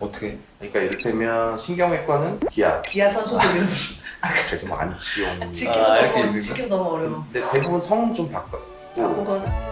어떻게? 그러니까 이를테면 신경외과는 기아, 기아 선수들 이름 아, 그래서 뭐 안치용. 지키기 아, 이렇게 너무 있는 지키기 너무 어려워. 근데 대부분 성은 좀 바꿔. 바꾸거나